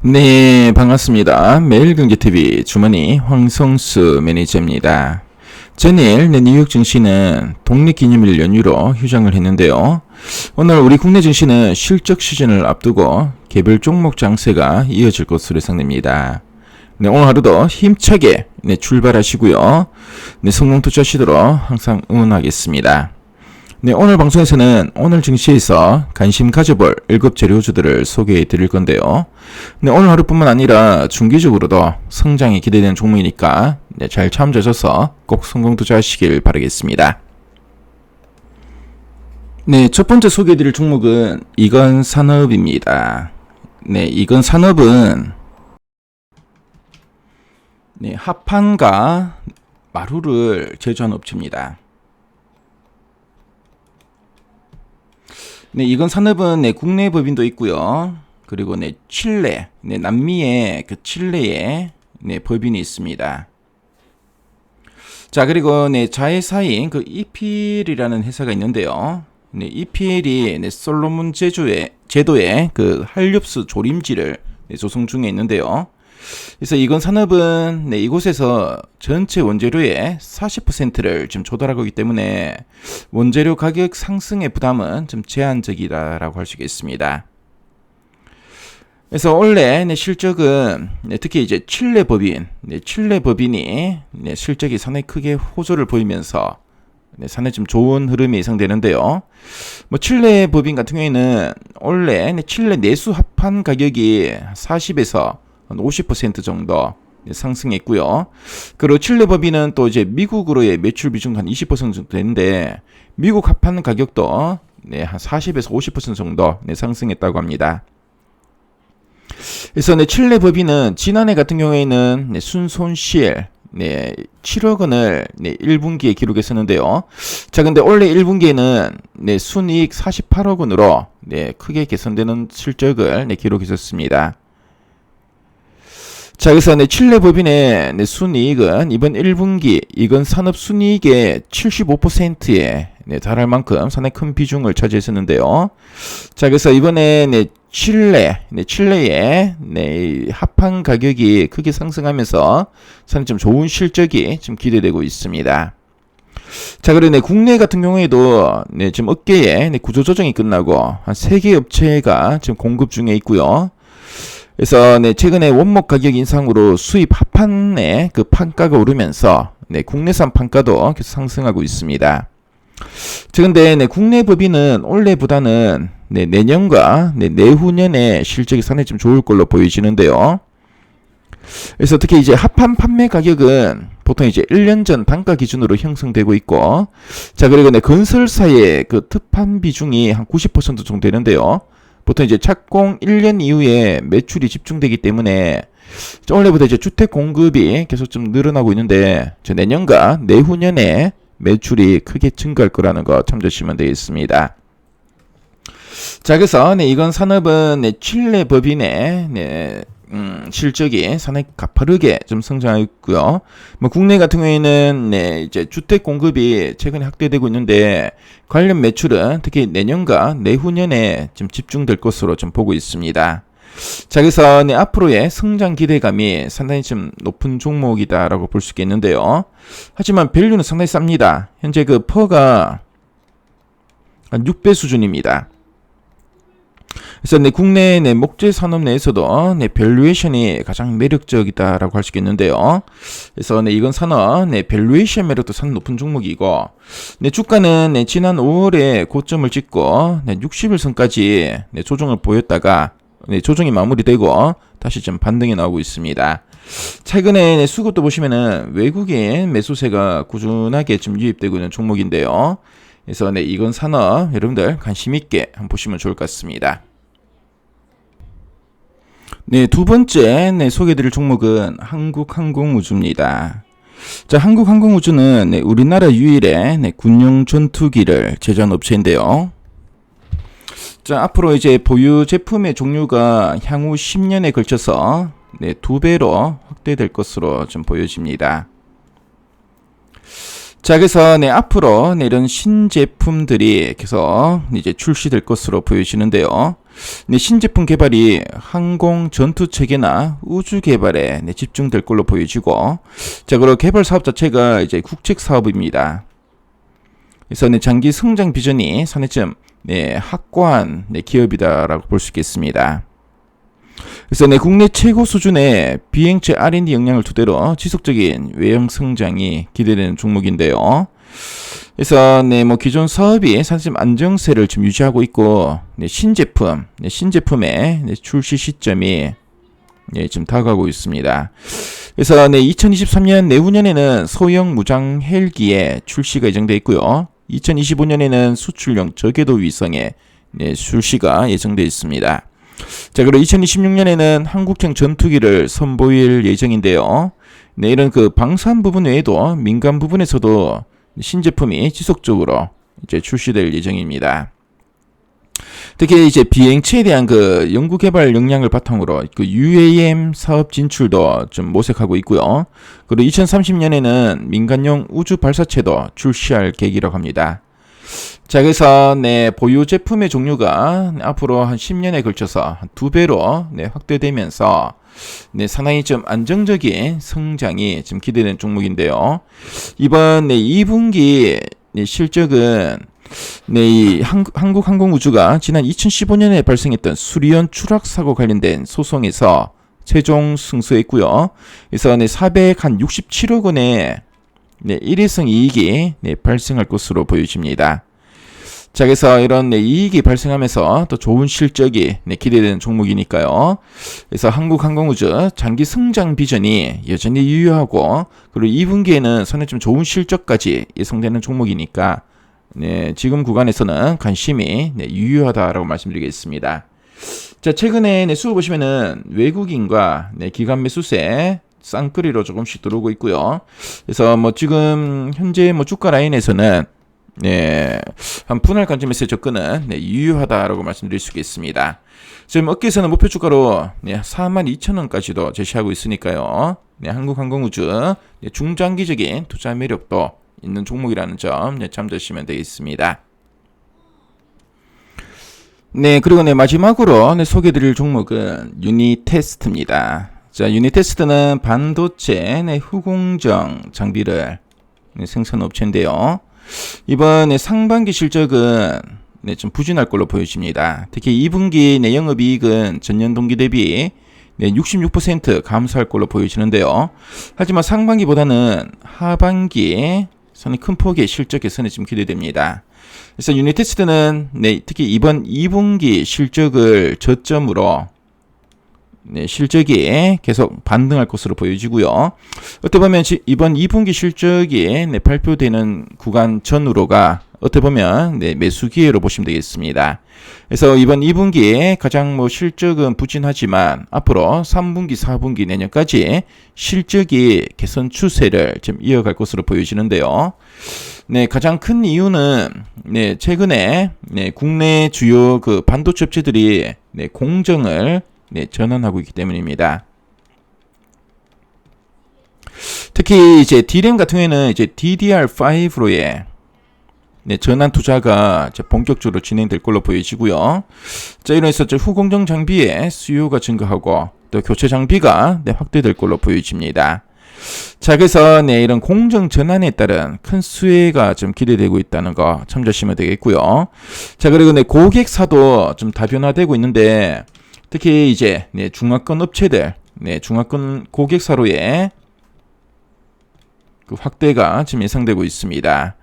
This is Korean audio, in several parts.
네, 반갑습니다. 매일경제TV 주머니 황성수 매니저입니다. 전일 네, 뉴욕 증시는 독립기념일 연휴로 휴장을 했는데요. 오늘 우리 국내 증시는 실적 시즌을 앞두고 개별 종목 장세가 이어질 것으로 예상됩니다. 네, 오늘 하루도 힘차게 네, 출발하시고요. 네, 성공 투자하시도록 항상 응원하겠습니다. 네, 오늘 방송에서는 오늘 증시에서 관심 가져볼 1급 재료주들을 소개해 드릴 건데요. 네, 오늘 하루뿐만 아니라 중기적으로도 성장이 기대되는 종목이니까 네, 잘 참조하셔서 꼭 성공 투자하시길 바라겠습니다. 네, 첫 번째 소개해 드릴 종목은 이건 산업입니다. 네, 이건 산업은 네, 합판과 마루를 제조하는 업체입니다. 네, 이건 산업은 네, 국내 법인도 있고요. 그리고 네, 칠레, 네, 남미의 그 칠레에 네, 법인이 있습니다. 자, 그리고 네, 자회사인 그 EPL이라는 회사가 있는데요. 네, EPL이 네, 솔로몬 제조의 제도의 그 한렵수 조림지를 네, 조성 중에 있는데요. 그래서 이건 산업은 네, 이곳에서 전체 원재료의 40%를 지금 조달하고 있기 때문에 원재료 가격 상승의 부담은 좀 제한적이다라고 할 수 있겠습니다. 그래서 원래 네, 실적은 네, 특히 이제 칠레 법인, 네, 칠레 법인이 네, 실적이 상당히 크게 호조를 보이면서 네, 상당히 좀 좋은 흐름이 예상되는데요. 뭐 칠레 법인 같은 경우에는 원래 네, 칠레 내수 합판 가격이 40에서 한 50% 정도 상승했고요. 그리고 칠레 법인은 또 이제 미국으로의 매출 비중 한 20% 정도 되는데 미국 합판 가격도 네, 한 40에서 50% 정도 네, 상승했다고 합니다. 그래서 네, 칠레 법인은 지난해 같은 경우에는 네, 순손실 네, 7억 원을 네, 1분기에 기록했었는데요. 자, 근데 원래 1분기에는 네, 순이익 48억 원으로 네, 크게 개선되는 실적을 네, 기록했었습니다. 자, 그래서 네, 칠레 법인의 네, 순이익은 이번 1분기 이건 산업 순이익의 75%에 네, 달할 만큼 상당히 큰 비중을 차지했었는데요. 자, 그래서 이번에 네, 칠레, 네, 칠레의 네, 합판 가격이 크게 상승하면서 상당히 좀 좋은 실적이 지금 기대되고 있습니다. 자, 그리고 네, 국내 같은 경우에도 네, 지금 업계에 네, 구조 조정이 끝나고 한 세 개 업체가 지금 공급 중에 있고요. 그래서 네, 최근에 원목 가격 인상으로 수입 합판의 그 판가가 오르면서 네, 국내산 판가도 계속 상승하고 있습니다. 자, 근데 네, 국내 법인은 올해보다는 네, 내년과 네, 내후년에 실적이 상당히 좀 좋을 걸로 보여지는데요. 그래서 특히 이제 합판 판매 가격은 보통 이제 1년 전 단가 기준으로 형성되고 있고, 자, 그리고 네, 건설사의 그 특판 비중이 한 90% 정도 되는데요. 보통 이제 착공 1년 이후에 매출이 집중되기 때문에 원래부터 이제 주택 공급이 계속 좀 늘어나고 있는데 내년과 내후년에 매출이 크게 증가할 거라는 거 참조하시면 되겠습니다. 자, 그래서 네, 이건 산업은 네, 칠레 법인의 네, 음, 실적이 상당히 가파르게 좀 성장하고 있고요. 뭐 국내 같은 경우에는 네, 이제 주택 공급이 최근에 확대되고 있는데 관련 매출은 특히 내년과 내후년에 좀 집중될 것으로 좀 보고 있습니다. 자, 그래서 네, 앞으로의 성장 기대감이 상당히 좀 높은 종목이다라고 볼 수 있겠는데요. 하지만 밸류는 상당히 쌉니다. 현재 그 퍼가 한 6배 수준입니다. 그래서 내 국내 내 목재 산업 내에서도 내 밸류에이션이 가장 매력적이다라고 할 수 있겠는데요. 그래서 내 이건 산업 내 밸류에이션 매력도 상 높은 종목이고 내 주가는 내 지난 5월에 고점을 찍고 내 60일선까지 내 조정을 보였다가 네, 조정이 마무리되고 다시 좀 반등이 나오고 있습니다. 최근에 수급도 보시면은 외국인 매수세가 꾸준하게 좀 유입되고 있는 종목인데요. 그래서 네, 이건 산업 여러분들 관심 있게 한번 보시면 좋을 것 같습니다. 네, 두 번째 네, 소개드릴 종목은 한국항공우주입니다. 자, 한국항공우주는 네, 우리나라 유일의 네, 군용 전투기를 제조한 업체인데요. 자, 앞으로 이제 보유 제품의 종류가 향후 10년에 걸쳐서 네, 두 배로 확대될 것으로 좀 보여집니다. 자, 그래서 네, 앞으로 네, 이런 신제품들이 계속 이제 출시될 것으로 보여지는데요. 네, 신제품 개발이 항공 전투 체계나 우주 개발에 네, 집중될 걸로 보여지고, 자, 그리고 개발 사업 자체가 이제 국책 사업입니다. 그래서 네, 장기 성장 비전이 사내점 네, 확고한 네, 기업이다라고 볼 수 있겠습니다. 그래서 네, 국내 최고 수준의 비행체 R&D 역량을 토대로 지속적인 외형 성장이 기대되는 종목인데요. 그래서 네, 뭐 기존 사업이 사실 안정세를 좀 유지하고 있고 네, 신제품, 네, 신제품의 네, 출시 시점이 네, 지금 다가오고 있습니다. 그래서 네, 2023년 내후년에는 소형 무장 헬기의 출시가 예정돼 있고요. 2025년에는 수출용 저궤도 위성의 네, 출시가 예정돼 있습니다. 자, 그리고 2026년에는 한국형 전투기를 선보일 예정인데요. 네, 이런 그 방산 부분 외에도 민간 부분에서도 신제품이 지속적으로 이제 출시될 예정입니다. 특히 이제 비행체에 대한 그 연구 개발 역량을 바탕으로 그 UAM 사업 진출도 좀 모색하고 있고요. 그리고 2030년에는 민간용 우주 발사체도 출시할 계획이라고 합니다. 자, 그래서 네, 보유 제품의 종류가 앞으로 한 10년에 걸쳐서 두 배로 네, 확대되면서 네, 상당히 좀 안정적인 성장이 좀 기대되는 종목인데요. 이번 네, 2분기 네, 실적은 네, 이 한국, 항공우주가 지난 2015년에 발생했던 수리연 추락 사고 관련된 소송에서 최종 승소했고요. 그래서 네, 467억 원의 네, 일회성 이익이 네, 발생할 것으로 보여집니다. 자, 그래서 이런 네, 이익이 발생하면서 또 좋은 실적이 네, 기대되는 종목이니까요. 그래서 한국항공우주 장기 성장 비전이 여전히 유효하고 그리고 2분기에는 선에 좀 좋은 실적까지 예상되는 종목이니까 네, 지금 구간에서는 관심이 네, 유효하다라고 말씀드리겠습니다. 자, 최근에 네, 수급 보시면은 외국인과 네, 기관 매수세 쌍끌이로 조금씩 들어오고 있고요. 그래서 뭐 지금 현재 뭐 주가 라인에서는 네, 한 분할 관점에서 접근은 네, 유효하다라고 말씀드릴 수 있겠습니다. 지금 업계에서는 목표 주가로 네, 42,000원까지도 제시하고 있으니까요. 네, 한국항공우주 네, 중장기적인 투자 매력도 있는 종목이라는 점 네, 참조하시면 되겠습니다. 네, 그리고 네, 마지막으로 네, 소개드릴 종목은 유니테스트입니다. 자, 유니테스트는 반도체 네, 후공정 장비를 네, 생산 업체인데요. 이번 네, 상반기 실적은 네, 좀 부진할 걸로 보여집니다. 특히 2분기 내 영업이익은 전년 동기 대비 네, 66% 감소할 걸로 보여지는데요. 하지만 상반기보다는 하반기 상당히 큰 폭의 실적 개선이 지금 기대됩니다. 그래서 유니테스트는 네, 특히 이번 2분기 실적을 저점으로 네, 실적이 계속 반등할 것으로 보여지고요. 어떻게 보면 이번 2분기 실적이 네, 발표되는 구간 전으로가 어떻게 보면 네, 매수 기회로 보시면 되겠습니다. 그래서 이번 2분기에 가장 뭐 실적은 부진하지만 앞으로 3분기, 4분기 내년까지 실적이 개선 추세를 좀 이어갈 것으로 보여지는데요. 네, 가장 큰 이유는 네, 최근에 네, 국내 주요 그 반도체 업체들이 네, 공정을 네, 전환하고 있기 때문입니다. 특히 이제 D램 같은 경우에는 이제 DDR5로의 네, 전환 투자가 본격적으로 진행될 걸로 보여지고요. 자, 이로해서 후공정 장비의 수요가 증가하고 또 교체 장비가 네, 확대될 걸로 보여집니다. 자, 그래서 네, 이런 공정 전환에 따른 큰 수혜가 좀 기대되고 있다는 거 참조하시면 되겠고요. 자, 그리고 네, 고객사도 좀 다변화되고 있는데 특히 이제 네, 중화권 업체들, 네, 중화권 고객사로의 그 확대가 지금 예상되고 있습니다.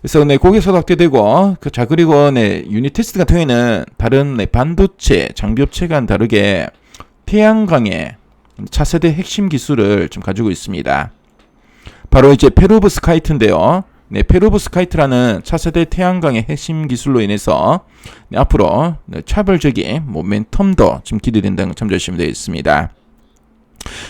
그래서 네, 고객사도 확대되고 그, 자 그리고 네, 유닛 테스트 같은 경우에는 다른 네, 반도체 장비 업체와는 다르게 태양광의 차세대 핵심 기술을 좀 가지고 있습니다. 바로 이제 페로브스카이트인데요. 네, 페로브스카이트라는 차세대 태양광의 핵심 기술로 인해서 네, 앞으로 네, 차별적인 모멘텀도 좀 기대된다는 걸 참조하시면 되겠습니다.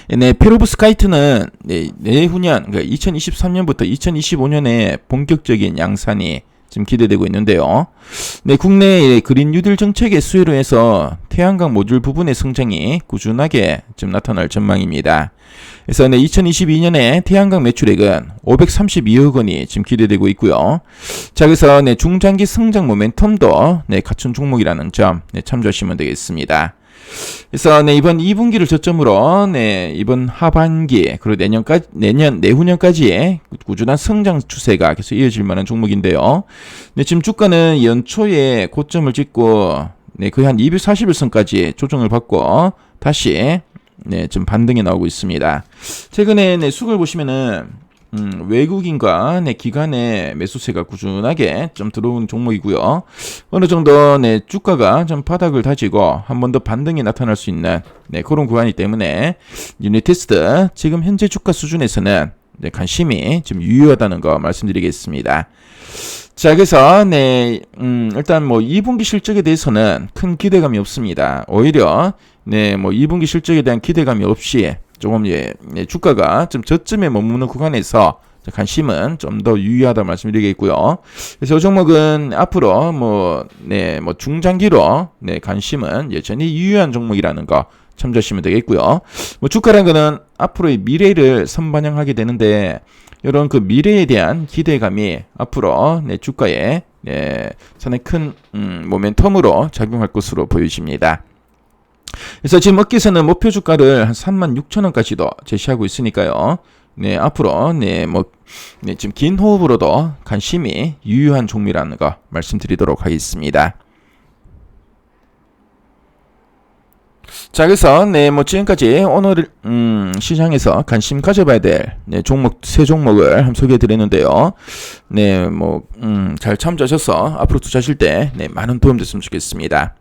네, 페로브스카이트는 네, 내후년 그러니까 2023년부터 2025년에 본격적인 양산이 지금 기대되고 있는데요. 네, 국내의 그린 뉴딜 정책의 수혜로 해서 태양광 모듈 부분의 성장이 꾸준하게 좀 나타날 전망입니다. 그래서 네, 2022년에 태양광 매출액은 532억 원이 지금 기대되고 있고요. 자, 그래서 네, 중장기 성장 모멘텀도 네, 갖춘 종목이라는 점 네, 참조하시면 되겠습니다. 그래서 네, 이번 2분기를 저점으로 네, 이번 하반기 그리고 내년까지 내년 내후년까지의 꾸준한 성장 추세가 계속 이어질 만한 종목인데요. 네, 지금 주가는 연초에 고점을 찍고 네, 거의 한 240일선까지 조정을 받고 다시 네, 좀 반등이 나오고 있습니다. 최근에 네, 수급을 보시면은 음, 외국인과 네, 기관의 매수세가 꾸준하게 좀 들어온 종목이고요. 어느 정도 네, 주가가 좀 바닥을 다지고 한 번 더 반등이 나타날 수 있는 네, 그런 구간이기 때문에 유니테스트 지금 현재 주가 수준에서는 네, 관심이 좀 유효하다는 거 말씀드리겠습니다. 자, 그래서 네, 음, 일단 뭐 2분기 실적에 대해서는 큰 기대감이 없습니다. 오히려 네, 뭐 2분기 실적에 대한 기대감이 없이 조금 예, 예, 주가가 좀 저점에 머무는 구간에서 관심은 좀 더 유의하다 말씀드리겠고요. 그래서 이 종목은 앞으로 뭐, 네, 뭐 중장기로 네, 관심은 여전히 유효한 종목이라는 거 참조하시면 되겠고요. 뭐 주가라는 거는 앞으로의 미래를 선반영하게 되는데 이런 그 미래에 대한 기대감이 앞으로 네, 주가에 네, 상당히 큰 음, 모멘텀으로 작용할 것으로 보여집니다. 그래서 지금 업계에서는 목표 주가를 한 3만 6천 원까지도 제시하고 있으니까요. 네, 앞으로 네, 뭐 네, 지금 긴 호흡으로도 관심이 유효한 종목이라는 거 말씀드리도록 하겠습니다. 자, 그래서 네, 뭐 지금까지 오늘 음, 시장에서 관심 가져봐야 될 네, 종목 세 종목을 한번 소개해 드렸는데요. 네, 뭐 음, 잘 참조하셔서 앞으로 투자하실 때 네, 많은 도움 됐으면 좋겠습니다.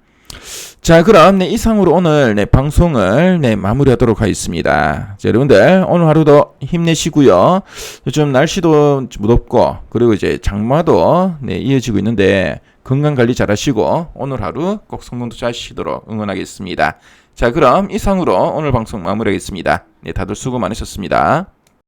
자, 그럼 네, 이상으로 오늘 네, 방송을 네, 마무리하도록 하겠습니다. 자, 여러분들 오늘 하루도 힘내시고요. 요즘 날씨도 무덥고 그리고 이제 장마도 네, 이어지고 있는데 건강 관리 잘하시고 오늘 하루 꼭 성공 투자하시도록 응원하겠습니다. 자, 그럼 이상으로 오늘 방송 마무리하겠습니다. 네, 다들 수고 많으셨습니다.